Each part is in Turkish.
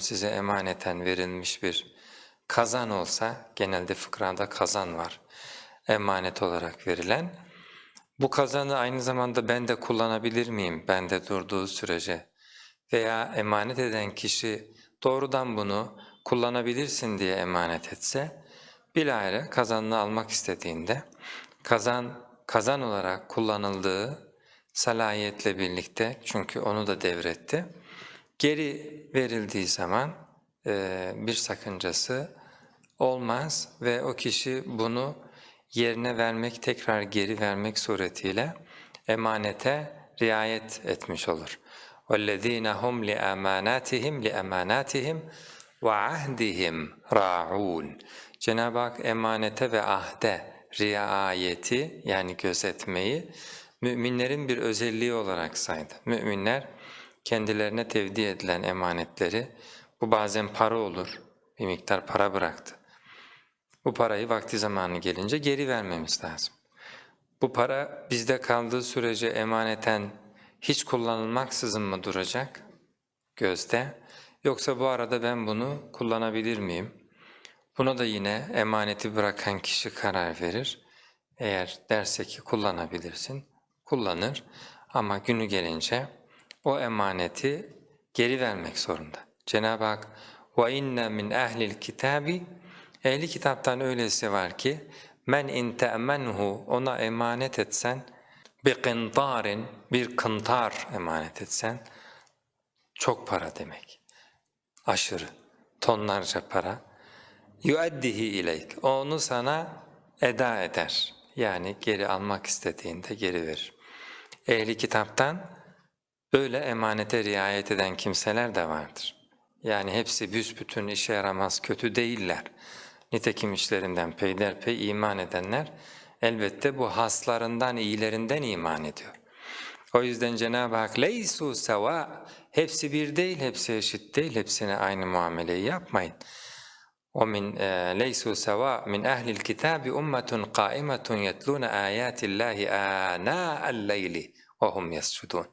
size emaneten verilmiş bir kazan olsa, genelde fıkrada kazan var, emanet olarak verilen. Bu kazanı aynı zamanda ben de kullanabilir miyim, bende durduğu sürece? Veya emanet eden kişi doğrudan bunu kullanabilirsin diye emanet etse, bilahare kazanını almak istediğinde, kazan kazan olarak kullanıldığı salahiyetle birlikte, çünkü onu da devretti, Geri verildiği zaman e, bir sakıncası olmaz ve o kişi bunu yerine vermek, tekrar geri vermek suretiyle emanete riayet etmiş olur. وَالَّذ۪ينَ هُمْ لِأَمَانَاتِهِمْ لِأَمَانَاتِهِمْ وَعَهْدِهِمْ رَاعُونَ Cenab-ı Hak emanete ve ahde riayeti yani gözetmeyi müminlerin bir özelliği olarak saydı. Müminler kendilerine tevdi edilen emanetleri, bu bazen para olur, bir miktar para bıraktı. Bu parayı vakti zamanı gelince geri vermemiz lazım. Bu para bizde kaldığı sürece emaneten hiç kullanılmaksızın mı duracak gözde? Yoksa bu arada ben bunu kullanabilir miyim? Buna da yine emaneti bırakan kişi karar verir. Eğer derse ki kullanabilirsin, kullanır ama günü gelince o emaneti geri vermek zorunda. Cenab-ı Hak وَاِنَّ مِنْ اَهْلِ الْكِتَابِ Ehli kitaptan öylesi var ki men in te'menhu ona emanet etsen bir kıntarin bir kıntar emanet etsen çok para demek. Aşırı, tonlarca para. Yuaddihi ileyk. Onu sana eda eder. Yani geri almak istediğinde geri verir. Ehli kitaptan Böyle emanete riayet eden kimseler de vardır. Yani hepsi büsbütün işe yaramaz, kötü değiller. Nitekim işlerinden peyderpey iman edenler elbette bu haslarından, iyilerinden iman ediyor. O yüzden Cenab-ı Hak leysu seva hepsi bir değil, hepsi eşit değil, hepsine aynı muameleyi yapmayın. O min e, leysu seva min ehlil kitabi ummetun qaimetun yetluna ayatillahi ana al-leyli ve hum yescudun.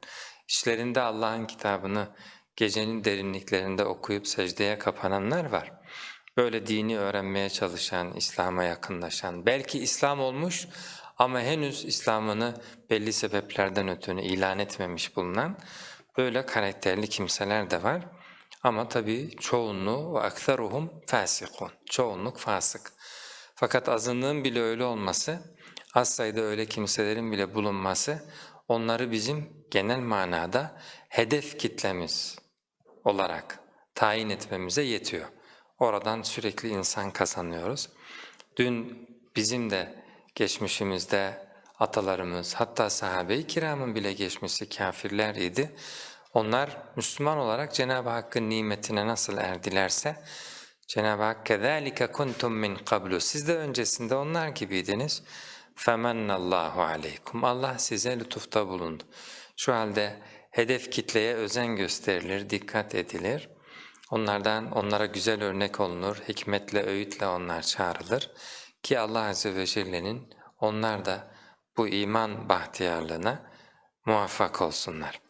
İşlerinde Allah'ın kitabını gecenin derinliklerinde okuyup secdeye kapananlar var. Böyle dini öğrenmeye çalışan, İslam'a yakınlaşan, belki İslam olmuş ama henüz İslam'ını belli sebeplerden ötürü ilan etmemiş bulunan böyle karakterli kimseler de var. Ama tabii çoğunluğu ve aksaruhum fasikun. Çoğunluk fasık. Fakat azınlığın bile öyle olması, az sayıda öyle kimselerin bile bulunması onları bizim genel manada hedef kitlemiz olarak tayin etmemize yetiyor. Oradan sürekli insan kazanıyoruz. Dün bizim de geçmişimizde atalarımız hatta sahabe-i kiramın bile geçmişi kafirler idi. Onlar Müslüman olarak Cenab-ı Hakk'ın nimetine nasıl erdilerse Cenab-ı Hak كَذَٰلِكَ كُنْتُمْ مِنْ قَبْلُ Siz de öncesinde onlar gibiydiniz. فَمَنَّ اللّٰهُ عَلَيْكُمْ Allah size lütufta bulundu. Şu halde hedef kitleye özen gösterilir, dikkat edilir. Onlardan onlara güzel örnek olunur, hikmetle, öğütle onlar çağrılır ki Allah Azze ve Celle'nin onlar da bu iman bahtiyarlığına muvaffak olsunlar.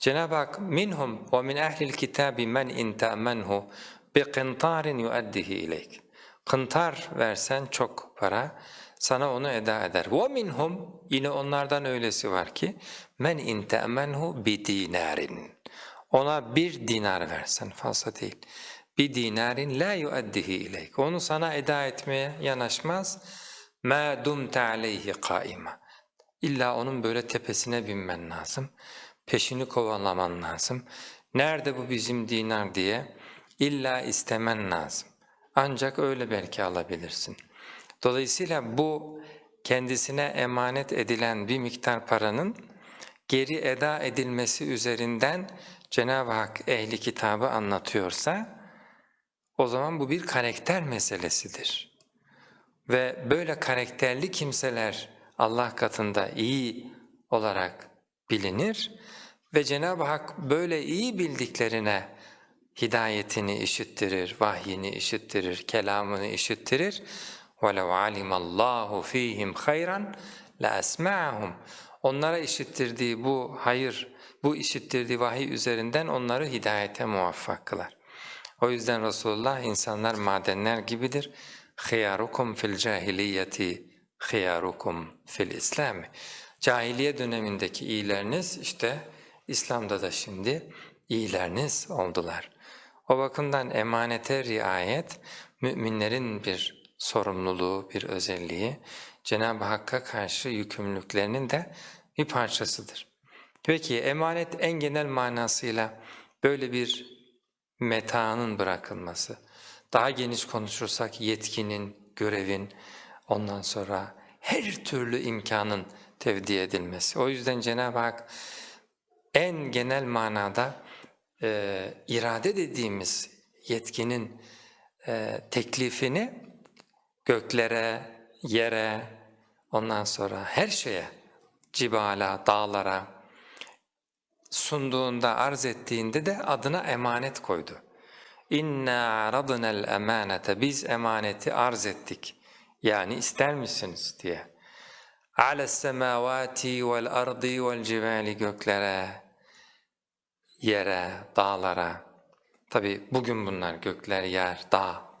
Cenab-ı Hak minhum ve min ehlil kitabi men in ta'menhu bi qintarin yuaddihi ileyk. Kıntar versen çok para sana onu eda eder. Minhum yine onlardan öylesi var ki men ta'menhu bi dinarin. Ona bir dinar versen fazla değil. Bir dinarin la yuaddihi ileyk. Onu sana eda etmeye yanaşmaz. Ma dumte aleyhi kaima. İlla onun böyle tepesine binmen lazım. Peşini kovalaman lazım. Nerede bu bizim dinar diye illa istemen lazım. Ancak öyle belki alabilirsin. Dolayısıyla bu kendisine emanet edilen bir miktar paranın geri eda edilmesi üzerinden Cenab-ı Hak ehli kitabı anlatıyorsa o zaman bu bir karakter meselesidir. Ve böyle karakterli kimseler Allah katında iyi olarak bilinir ve Cenab-ı Hak böyle iyi bildiklerine hidayetini işittirir, vahyini işittirir, kelamını işittirir. وَلَوْ عَلِمَ اللّٰهُ ف۪يهِمْ خَيْرًا لَأَسْمَعَهُمْ Onlara işittirdiği bu hayır, bu işittirdiği vahiy üzerinden onları hidayete muvaffak kılar. O yüzden Resulullah insanlar madenler gibidir. خِيَارُكُمْ fil cahiliyeti خِيَارُكُمْ fil İslam. Cahiliye dönemindeki iyileriniz işte İslam'da da şimdi iyileriniz oldular. O bakımdan emanete riayet müminlerin bir sorumluluğu, bir özelliği, Cenab-ı Hakk'a karşı yükümlülüklerinin de bir parçasıdır. Peki emanet en genel manasıyla böyle bir metaanın bırakılması, daha geniş konuşursak yetkinin, görevin, ondan sonra her türlü imkanın tevdi edilmesi. O yüzden Cenab-ı Hak en genel manada e, irade dediğimiz yetkinin e, teklifini göklere, yere, ondan sonra her şeye, cibala, dağlara sunduğunda, arz ettiğinde de adına emanet koydu. İnna aradna'l emanete biz emaneti arz ettik. Yani ister misiniz diye. Ales semavati vel ardi vel cibali göklere, yere, dağlara. Tabi bugün bunlar gökler, yer, dağ.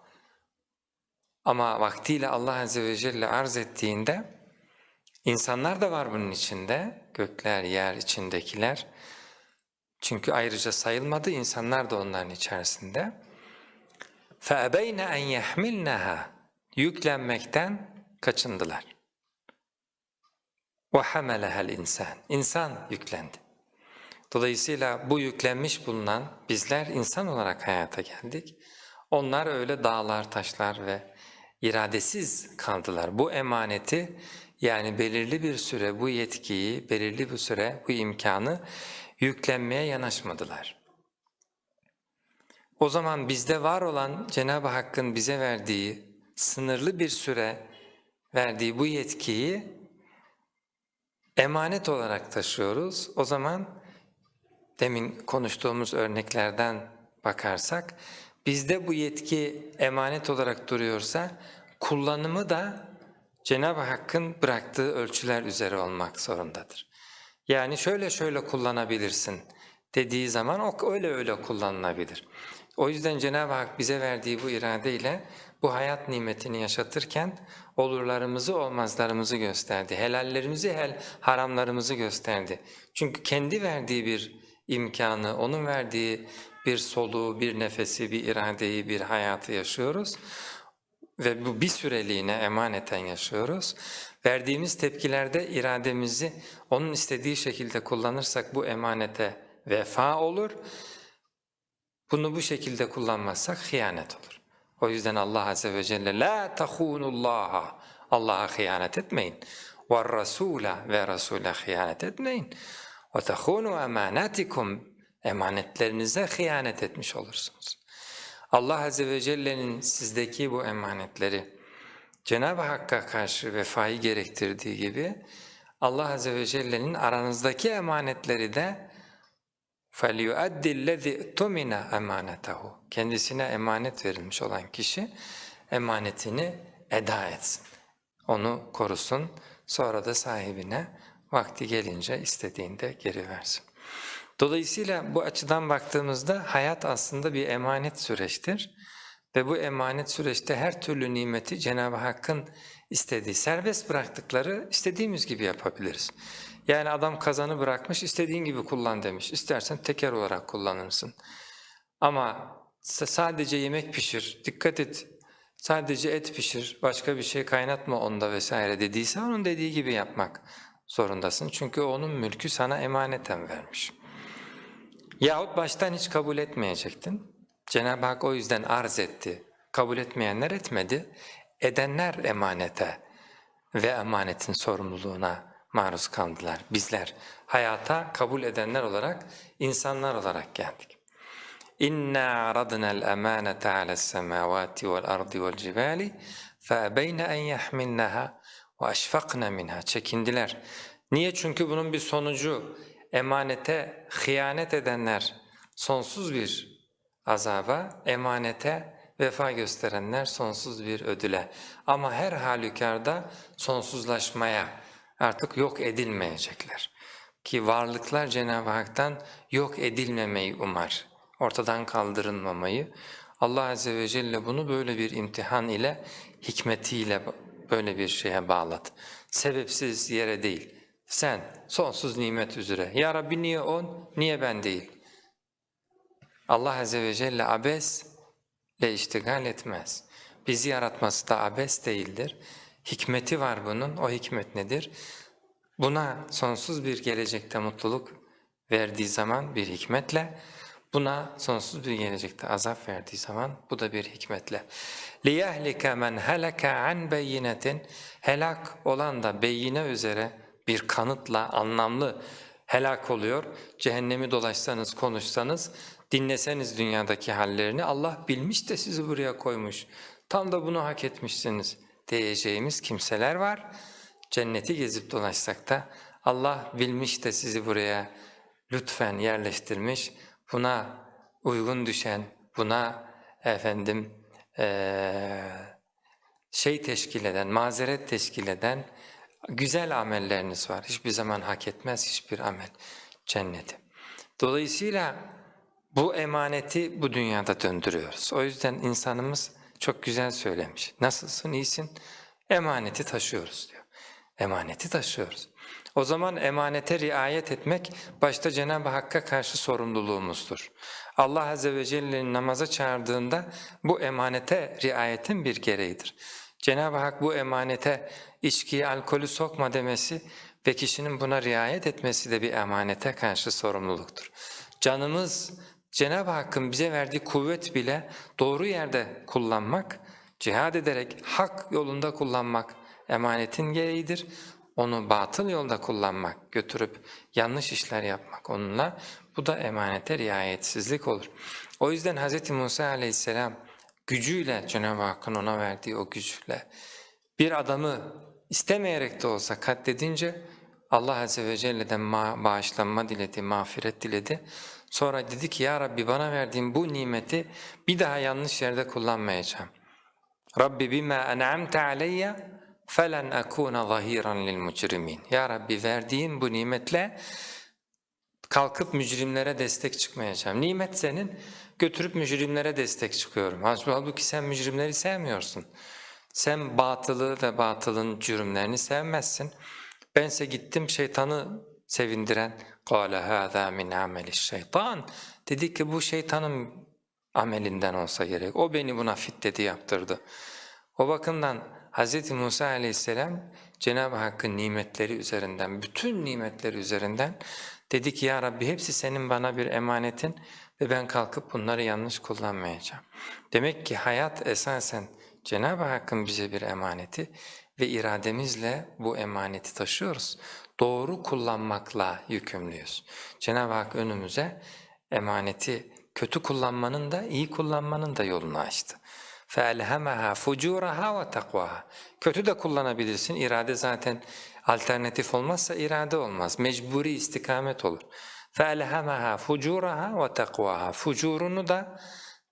Ama vaktiyle Allah Azze ve Celle arz ettiğinde insanlar da var bunun içinde, gökler, yer içindekiler. Çünkü ayrıca sayılmadı, insanlar da onların içerisinde. فَأَبَيْنَ اَنْ يَحْمِلْنَهَا Yüklenmekten kaçındılar. وَحَمَلَهَا الْاِنْسَانِ İnsan yüklendi. Dolayısıyla bu yüklenmiş bulunan bizler insan olarak hayata geldik. Onlar öyle dağlar, taşlar ve iradesiz kaldılar. Bu emaneti yani belirli bir süre bu yetkiyi, belirli bir süre bu imkanı yüklenmeye yanaşmadılar. O zaman bizde var olan Cenab-ı Hakk'ın bize verdiği sınırlı bir süre verdiği bu yetkiyi emanet olarak taşıyoruz. O zaman demin konuştuğumuz örneklerden bakarsak bizde bu yetki emanet olarak duruyorsa kullanımı da Cenab-ı Hakk'ın bıraktığı ölçüler üzere olmak zorundadır. Yani şöyle şöyle kullanabilirsin dediği zaman o öyle öyle kullanılabilir. O yüzden Cenab-ı Hak bize verdiği bu iradeyle bu hayat nimetini yaşatırken olurlarımızı olmazlarımızı gösterdi. Helallerimizi hel, haramlarımızı gösterdi. Çünkü kendi verdiği bir imkanı, onun verdiği bir soluğu, bir nefesi, bir iradeyi, bir hayatı yaşıyoruz. Ve bu bir süreliğine emaneten yaşıyoruz. Verdiğimiz tepkilerde irademizi onun istediği şekilde kullanırsak bu emanete vefa olur. Bunu bu şekilde kullanmazsak hıyanet olur. O yüzden Allah Azze ve Celle la tahunullaha Allah'a hıyanet etmeyin. Ve rasula ve rasule hıyanet etmeyin. Ve tahunu emanatikum emanetlerinize hıyanet etmiş olursunuz. Allah Azze ve Celle'nin sizdeki bu emanetleri Cenab-ı Hakk'a karşı vefayı gerektirdiği gibi Allah Azze ve Celle'nin aranızdaki emanetleri de فَلْيُؤَدِّ الَّذِي اُتُمِنَ اَمَانَتَهُ Kendisine emanet verilmiş olan kişi emanetini eda etsin. Onu korusun, sonra da sahibine vakti gelince istediğinde geri versin. Dolayısıyla bu açıdan baktığımızda hayat aslında bir emanet süreçtir. Ve bu emanet süreçte her türlü nimeti Cenab-ı Hakk'ın istediği, serbest bıraktıkları istediğimiz gibi yapabiliriz. Yani adam kazanı bırakmış, istediğin gibi kullan demiş. İstersen teker olarak kullanırsın. Ama sadece yemek pişir, dikkat et, sadece et pişir, başka bir şey kaynatma onda vesaire dediyse onun dediği gibi yapmak zorundasın. Çünkü onun mülkü sana emaneten vermiş. Yahut baştan hiç kabul etmeyecektin. Cenab-ı Hak o yüzden arz etti. Kabul etmeyenler etmedi. Edenler emanete ve emanetin sorumluluğuna maruz kaldılar. Bizler hayata kabul edenler olarak, insanlar olarak geldik. İnna aradna'l emanete ale's semawati vel ardi vel cibali fe'ebeyne en yahmilnaha ve eşfakna minha. Çekindiler. Niye? Çünkü bunun bir sonucu emanete hıyanet edenler sonsuz bir azaba, emanete vefa gösterenler sonsuz bir ödüle. Ama her halükarda sonsuzlaşmaya, artık yok edilmeyecekler. Ki varlıklar Cenab-ı Hak'tan yok edilmemeyi umar, ortadan kaldırılmamayı. Allah Azze ve Celle bunu böyle bir imtihan ile, hikmetiyle böyle bir şeye bağladı. Sebepsiz yere değil. Sen sonsuz nimet üzere. Ya Rabbi niye on, niye ben değil? Allah Azze ve Celle abesle iştigal etmez. Bizi yaratması da abes değildir. Hikmeti var bunun. O hikmet nedir? Buna sonsuz bir gelecekte mutluluk verdiği zaman bir hikmetle, buna sonsuz bir gelecekte azap verdiği zaman bu da bir hikmetle. لِيَهْلِكَ مَنْ هَلَكَ عَنْ بَيِّنَةٍ Helak olan da beyine üzere bir kanıtla anlamlı helak oluyor. Cehennemi dolaşsanız, konuşsanız, dinleseniz dünyadaki hallerini Allah bilmiş de sizi buraya koymuş. Tam da bunu hak etmişsiniz diyeceğimiz kimseler var. Cenneti gezip dolaşsak da Allah bilmiş de sizi buraya lütfen yerleştirmiş. Buna uygun düşen, buna efendim eee, şey teşkil eden, mazeret teşkil eden güzel amelleriniz var. Hiçbir zaman hak etmez hiçbir amel cenneti. Dolayısıyla bu emaneti bu dünyada döndürüyoruz. O yüzden insanımız çok güzel söylemiş. Nasılsın, iyisin? Emaneti taşıyoruz diyor. Emaneti taşıyoruz. O zaman emanete riayet etmek başta Cenab-ı Hakk'a karşı sorumluluğumuzdur. Allah Azze ve Celle'nin namaza çağırdığında bu emanete riayetin bir gereğidir. Cenab-ı Hak bu emanete içkiyi, alkolü sokma demesi ve kişinin buna riayet etmesi de bir emanete karşı sorumluluktur. Canımız Cenab-ı Hakk'ın bize verdiği kuvvet bile doğru yerde kullanmak, cihad ederek hak yolunda kullanmak emanetin gereğidir. Onu batıl yolda kullanmak, götürüp yanlış işler yapmak onunla bu da emanete riayetsizlik olur. O yüzden Hz. Musa aleyhisselam gücüyle Cenab-ı Hakk'ın ona verdiği o güçle bir adamı istemeyerek de olsa katledince Allah Azze ve Celle'den ma bağışlanma diledi, mağfiret diledi. Sonra dedi ki ya Rabbi bana verdiğin bu nimeti bir daha yanlış yerde kullanmayacağım. Rabbi bima en'amte aleyye felen akuna zahiran lil mucrimin. Ya Rabbi verdiğin bu nimetle kalkıp mücrimlere destek çıkmayacağım. Nimet senin, götürüp mücrimlere destek çıkıyorum. Halbuki sen mücrimleri sevmiyorsun. Sen batılı ve batılın cürümlerini sevmezsin. Bense gittim şeytanı sevindiren قَالَ هَذَا مِنْ عَمَلِ الشَّيْطَانِ Dedi ki bu şeytanın amelinden olsa gerek. O beni buna fit dedi yaptırdı. O bakımdan Hz. Musa aleyhisselam Cenab-ı Hakk'ın nimetleri üzerinden, bütün nimetleri üzerinden dedi ki ya Rabbi hepsi senin bana bir emanetin ve ben kalkıp bunları yanlış kullanmayacağım. Demek ki hayat esasen Cenab-ı Hakk'ın bize bir emaneti ve irademizle bu emaneti taşıyoruz. Doğru kullanmakla yükümlüyüz. Cenab-ı Hak önümüze emaneti kötü kullanmanın da iyi kullanmanın da yolunu açtı. فَاَلْهَمَهَا فُجُورَهَا وَتَقْوَهَا Kötü de kullanabilirsin. İrade zaten alternatif olmazsa irade olmaz. Mecburi istikamet olur. فَاَلْهَمَهَا فُجُورَهَا وَتَقْوَهَا Fucurunu da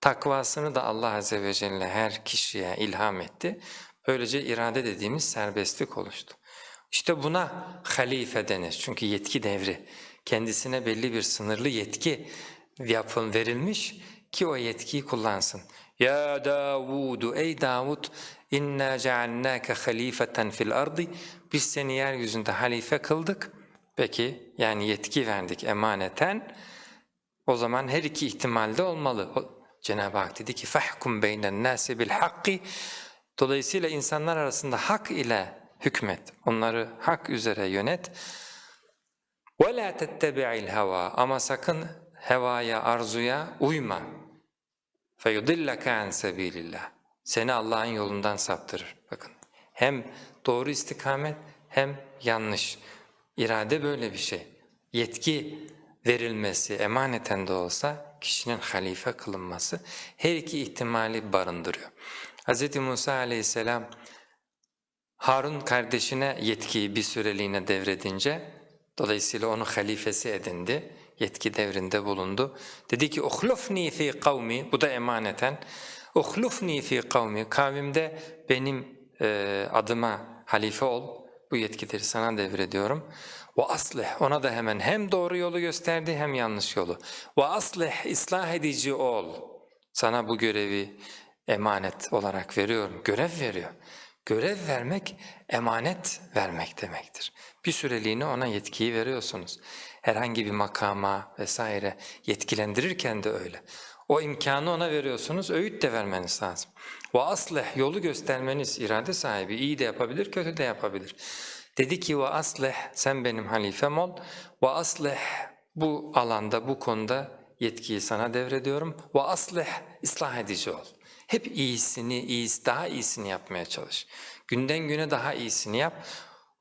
takvasını da Allah Azze ve Celle her kişiye ilham etti. Böylece irade dediğimiz serbestlik oluştu. İşte buna halife denir. Çünkü yetki devri. Kendisine belli bir sınırlı yetki yapın verilmiş ki o yetkiyi kullansın. Ya Davud ey Davud inna cealnâke halifeten fil ardı biz seni yeryüzünde halife kıldık. Peki yani yetki verdik emaneten. O zaman her iki ihtimalde olmalı. O- Cenab-ı Hak dedi ki fahkum beynen nasi bil hakki. Dolayısıyla insanlar arasında hak ile hükmet. Onları hak üzere yönet. وَلَا تَتَّبِعِ الْهَوَى Ama sakın hevaya, arzuya uyma. فَيُضِلَّكَ عَنْ سَب۪يلِ اللّٰهِ Seni Allah'ın yolundan saptırır. Bakın hem doğru istikamet hem yanlış. İrade böyle bir şey. Yetki verilmesi emaneten de olsa kişinin halife kılınması her iki ihtimali barındırıyor. Hz. Musa aleyhisselam Harun kardeşine yetkiyi bir süreliğine devredince dolayısıyla onu halifesi edindi. Yetki devrinde bulundu. Dedi ki uhlufni fi kavmi bu da emaneten. Uhlufni fi kavmi kavmimde benim e, adıma halife ol. Bu yetkileri sana devrediyorum. Ve aslih ona da hemen hem doğru yolu gösterdi hem yanlış yolu. Ve aslih ıslah edici ol. Sana bu görevi emanet olarak veriyorum. Görev veriyor. Görev vermek emanet vermek demektir. Bir süreliğine ona yetkiyi veriyorsunuz. Herhangi bir makama vesaire yetkilendirirken de öyle. O imkanı ona veriyorsunuz, öğüt de vermeniz lazım. Ve asleh yolu göstermeniz irade sahibi iyi de yapabilir, kötü de yapabilir. Dedi ki ve asleh sen benim halifem ol ve asleh bu alanda bu konuda yetkiyi sana devrediyorum ve asleh ıslah edici ol. Hep iyisini, iyisi, daha iyisini yapmaya çalış. Günden güne daha iyisini yap.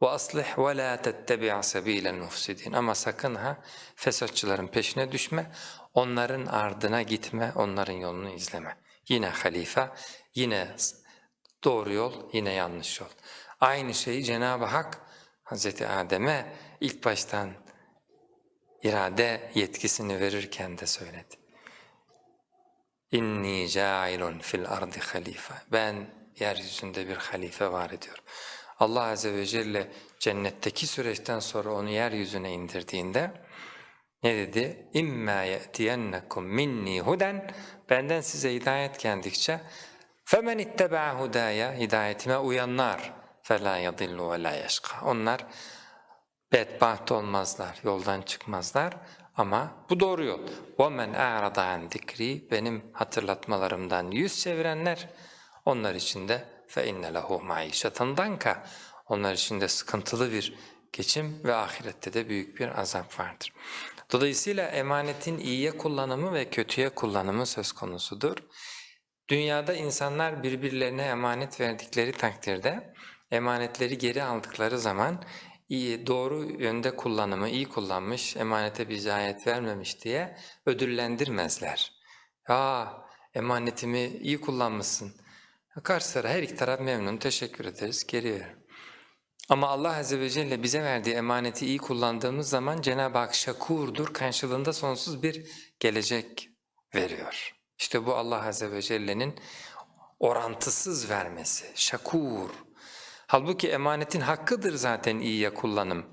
Ve la tettebi' sebilen mufsidin. Ama sakın ha fesatçıların peşine düşme. Onların ardına gitme, onların yolunu izleme. Yine halife, yine doğru yol, yine yanlış yol. Aynı şeyi Cenab-ı Hak Hazreti Adem'e ilk baştan irade yetkisini verirken de söyledi. İnni cailun fil ardı halife. Ben yeryüzünde bir halife var ediyorum. Allah Azze ve Celle cennetteki süreçten sonra onu yeryüzüne indirdiğinde ne dedi? İmma ye'tiyennekum minni huden benden size hidayet geldikçe femen itteba hudaya hidayetime uyanlar yadillu ve la yeşka. Onlar bedbaht olmazlar, yoldan çıkmazlar ama bu doğru yol. وَمَنْ اَعْرَضَ عَنْ ذِكْرِ Benim hatırlatmalarımdan yüz çevirenler, onlar için de فَاِنَّ لَهُ مَعِيشَةً دَنْكَ Onlar için de sıkıntılı bir geçim ve ahirette de büyük bir azap vardır. Dolayısıyla emanetin iyiye kullanımı ve kötüye kullanımı söz konusudur. Dünyada insanlar birbirlerine emanet verdikleri takdirde emanetleri geri aldıkları zaman iyi, doğru yönde kullanımı, iyi kullanmış, emanete bir zayiat vermemiş diye ödüllendirmezler. Ya emanetimi iyi kullanmışsın. Karşı taraf, her iki taraf memnun, teşekkür ederiz, geri ver. Ama Allah Azze ve Celle bize verdiği emaneti iyi kullandığımız zaman Cenab-ı Hak şakurdur, karşılığında sonsuz bir gelecek veriyor. İşte bu Allah Azze ve Celle'nin orantısız vermesi, şakur. Halbuki emanetin hakkıdır zaten iyiye kullanım.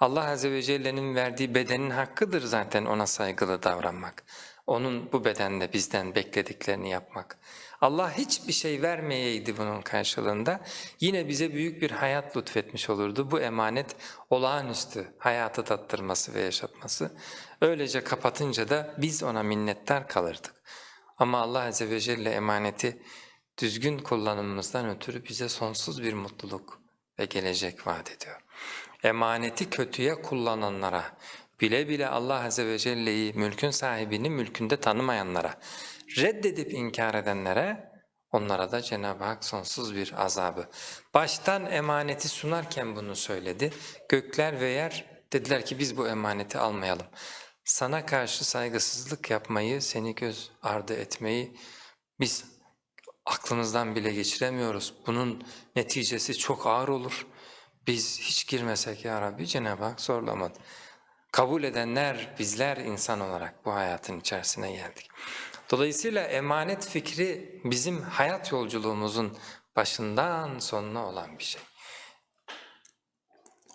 Allah Azze ve Celle'nin verdiği bedenin hakkıdır zaten ona saygılı davranmak. Onun bu bedenle bizden beklediklerini yapmak. Allah hiçbir şey vermeyeydi bunun karşılığında yine bize büyük bir hayat lütfetmiş olurdu. Bu emanet olağanüstü hayatı tattırması ve yaşatması. Öylece kapatınca da biz ona minnettar kalırdık. Ama Allah Azze ve Celle emaneti düzgün kullanımımızdan ötürü bize sonsuz bir mutluluk ve gelecek vaat ediyor. Emaneti kötüye kullananlara, bile bile Allah Azze ve Celle'yi mülkün sahibini mülkünde tanımayanlara, reddedip inkar edenlere, onlara da Cenab-ı Hak sonsuz bir azabı. Baştan emaneti sunarken bunu söyledi. Gökler ve yer dediler ki biz bu emaneti almayalım. Sana karşı saygısızlık yapmayı, seni göz ardı etmeyi biz aklımızdan bile geçiremiyoruz. Bunun neticesi çok ağır olur. Biz hiç girmesek ya Rabbi Cenab-ı Hak zorlamadı. Kabul edenler bizler insan olarak bu hayatın içerisine geldik. Dolayısıyla emanet fikri bizim hayat yolculuğumuzun başından sonuna olan bir şey.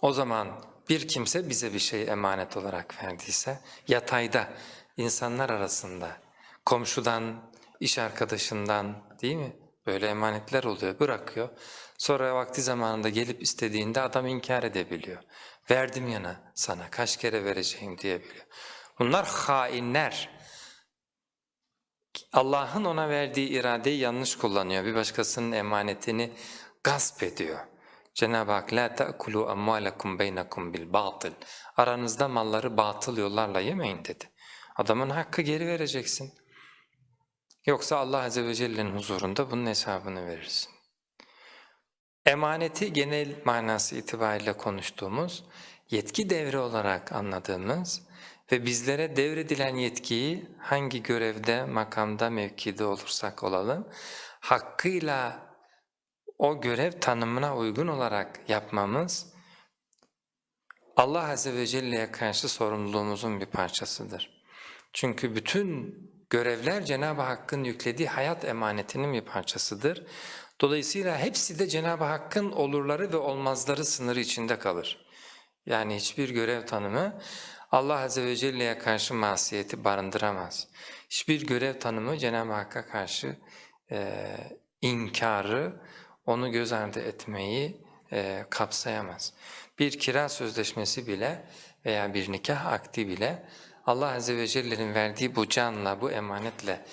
O zaman bir kimse bize bir şey emanet olarak verdiyse yatayda insanlar arasında komşudan, iş arkadaşından değil mi? Böyle emanetler oluyor, bırakıyor. Sonra vakti zamanında gelip istediğinde adam inkar edebiliyor. Verdim yana sana, kaç kere vereceğim diyebiliyor. Bunlar hainler. Allah'ın ona verdiği iradeyi yanlış kullanıyor. Bir başkasının emanetini gasp ediyor. Cenab-ı Hak la ta'kulu amwalakum beynakum bil batıl. Aranızda malları batıl yollarla yemeyin dedi. Adamın hakkı geri vereceksin. Yoksa Allah Azze ve Celle'nin huzurunda bunun hesabını verirsin. Emaneti genel manası itibariyle konuştuğumuz, yetki devri olarak anladığımız ve bizlere devredilen yetkiyi hangi görevde, makamda, mevkide olursak olalım, hakkıyla o görev tanımına uygun olarak yapmamız, Allah Azze ve Celle'ye karşı sorumluluğumuzun bir parçasıdır. Çünkü bütün görevler Cenab-ı Hakk'ın yüklediği hayat emanetinin bir parçasıdır. Dolayısıyla hepsi de Cenab-ı Hakk'ın olurları ve olmazları sınırı içinde kalır. Yani hiçbir görev tanımı Allah Azze ve Celle'ye karşı masiyeti barındıramaz. Hiçbir görev tanımı Cenab-ı Hakk'a karşı e, inkarı, onu göz ardı etmeyi e, kapsayamaz. Bir kira sözleşmesi bile veya bir nikah akdi bile Allah Azze ve Celle'nin verdiği bu canla, bu emanetle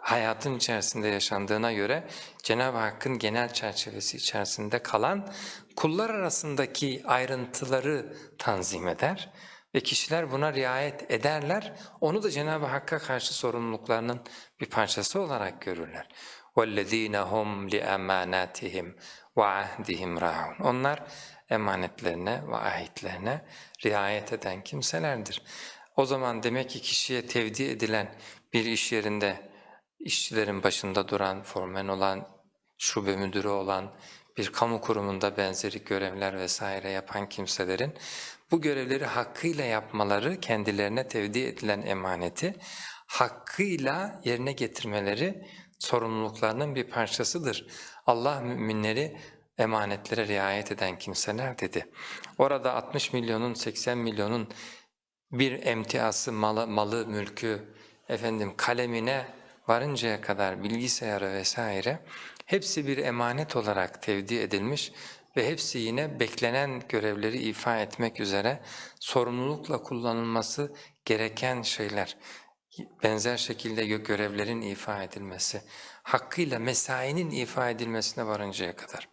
hayatın içerisinde yaşandığına göre Cenab-ı Hakk'ın genel çerçevesi içerisinde kalan kullar arasındaki ayrıntıları tanzim eder ve kişiler buna riayet ederler. Onu da Cenab-ı Hakk'a karşı sorumluluklarının bir parçası olarak görürler. وَالَّذ۪ينَ هُمْ لِأَمَانَاتِهِمْ وَعَهْدِهِمْ رَاعُونَ Onlar emanetlerine ve ahitlerine riayet eden kimselerdir. O zaman demek ki kişiye tevdi edilen bir iş yerinde işçilerin başında duran, formen olan, şube müdürü olan, bir kamu kurumunda benzeri görevler vesaire yapan kimselerin bu görevleri hakkıyla yapmaları, kendilerine tevdi edilen emaneti hakkıyla yerine getirmeleri sorumluluklarının bir parçasıdır. Allah müminleri emanetlere riayet eden kimseler dedi. Orada 60 milyonun, 80 milyonun bir emtiası, malı, malı mülkü, efendim kalemine varıncaya kadar bilgisayarı vesaire hepsi bir emanet olarak tevdi edilmiş ve hepsi yine beklenen görevleri ifa etmek üzere sorumlulukla kullanılması gereken şeyler. Benzer şekilde gö- görevlerin ifa edilmesi, hakkıyla mesainin ifa edilmesine varıncaya kadar.